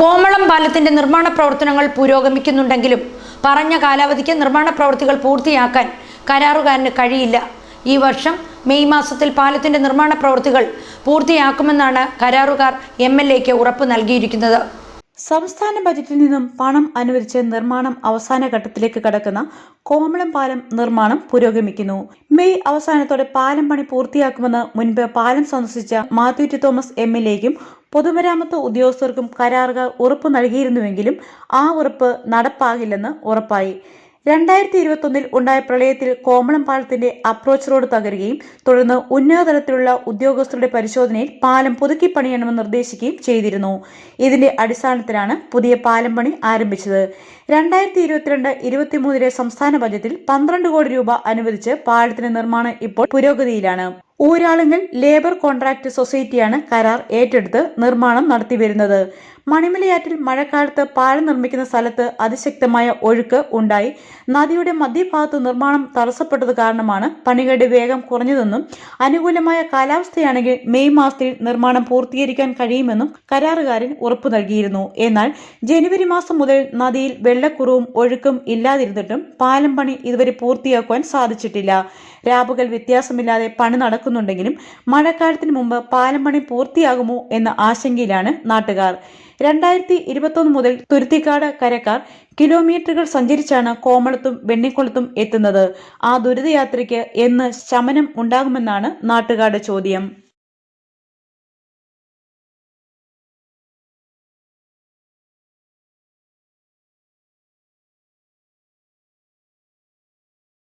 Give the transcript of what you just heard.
കോമളം പാലത്തിന്റെ നിർമ്മാണ പ്രവർത്തനങ്ങൾ പുരോഗമിക്കുന്നുണ്ടെങ്കിലും പറഞ്ഞ കാലാവധിക്ക് നിർമ്മാണ പ്രവൃത്തികൾ പൂർത്തിയാക്കാൻ കരാറുകാരന് കഴിയില്ല. ഈ വർഷം മെയ് മാസത്തിൽ പാലത്തിന്റെ നിർമ്മാണ പ്രവൃത്തികൾ പൂർത്തിയാക്കുമെന്നാണ് കരാറുകാർ എം എൽ എക്ക് ഉറപ്പ് നൽകിയിരിക്കുന്നത്. സംസ്ഥാന ബജറ്റിൽ നിന്നും പണം അനുവദിച്ച് നിർമ്മാണം അവസാന ഘട്ടത്തിലേക്ക് കടക്കുന്ന കോമളം പാലം നിർമ്മാണം പുരോഗമിക്കുന്നു. മെയ് അവസാനത്തോടെ പാലം പണി പൂർത്തിയാക്കുമെന്ന് മുൻപ് പാലം സന്ദർശിച്ച Mathew T Thomas M L എക്കും പൊതുമരാമത്ത് ഉദ്യോഗസ്ഥർക്കും കരാറുകാർ ഉറപ്പ് നൽകിയിരുന്നുവെങ്കിലും ആ ഉറപ്പ് നടപ്പാകില്ലെന്ന് ഉറപ്പായി. രണ്ടായിരത്തി ഇരുപത്തൊന്നിൽ ഉണ്ടായ പ്രളയത്തിൽ കോമളം പാലത്തിന്റെ അപ്രോച്ച് റോഡ് തകരുകയും തുടർന്ന് ഉന്നതതലത്തിലുള്ള ഉദ്യോഗസ്ഥരുടെ പരിശോധനയിൽ പാലം പുതുക്കി പണിയണമെന്ന് നിർദ്ദേശിക്കുകയും ചെയ്തിരുന്നു. ഇതിന്റെ അടിസ്ഥാനത്തിലാണ് പുതിയ പാലം പണി ആരംഭിച്ചത്. രണ്ടായിരത്തി ഇരുപത്തിരണ്ട് ഇരുപത്തിമൂന്നിലെ സംസ്ഥാന ബജറ്റിൽ പന്ത്രണ്ട് കോടി രൂപ അനുവദിച്ച് പാലത്തിന്റെ നിർമ്മാണം ഇപ്പോൾ പുരോഗതിയിലാണ്. ഊരാളുങ്കൽ ലേബർ കോൺട്രാക്ട് സൊസൈറ്റിയാണ് കരാർ ഏറ്റെടുത്ത് നിർമ്മാണം നടത്തിവരുന്നത്. മണിമലയാറ്റിൽ മഴക്കാലത്ത് പാലം നിർമ്മിക്കുന്ന സ്ഥലത്ത് അതിശക്തമായ ഒഴുക്ക് ഉണ്ടായി. നദിയുടെ മധ്യഭാഗത്ത് നിർമ്മാണം തടസ്സപ്പെട്ടത് കാരണമാണ് പണികളുടെ വേഗം കുറഞ്ഞതെന്നും അനുകൂലമായ കാലാവസ്ഥയാണെങ്കിൽ മെയ് മാസത്തിൽ നിർമ്മാണം പൂർത്തീകരിക്കാൻ കഴിയുമെന്നും കരാറുകാരൻ ഉറപ്പു നൽകിയിരുന്നു. എന്നാൽ ജനുവരി മാസം മുതൽ നദിയിൽ വെള്ളക്കുറവും ഒഴുക്കും ഇല്ലാതിരുന്നിട്ടും പാലം പണി ഇതുവരെ പൂർത്തിയാക്കുവാൻ സാധിച്ചിട്ടില്ല. രാപകൽ വ്യത്യാസമില്ലാതെ പണി നടക്കുന്നുണ്ടെങ്കിലും മഴക്കാലത്തിന് മുമ്പ് പാലം പണി പൂർത്തിയാകുമോ എന്ന ആശങ്കയിലാണ് നാട്ടുകാർ. രണ്ടായിരത്തി ഇരുപത്തൊന്ന് മുതൽ തുരുത്തിക്കാട് കരക്കാർ കിലോമീറ്ററുകൾ സഞ്ചരിച്ചാണ് കോമളത്തും വെണ്ണിക്കുളത്തും എത്തുന്നത്. ആ ദുരിതയാത്രയ്ക്ക് എന്ന് ശമനം ഉണ്ടാകുമെന്നാണ് നാട്ടുകാരുടെ ചോദ്യം.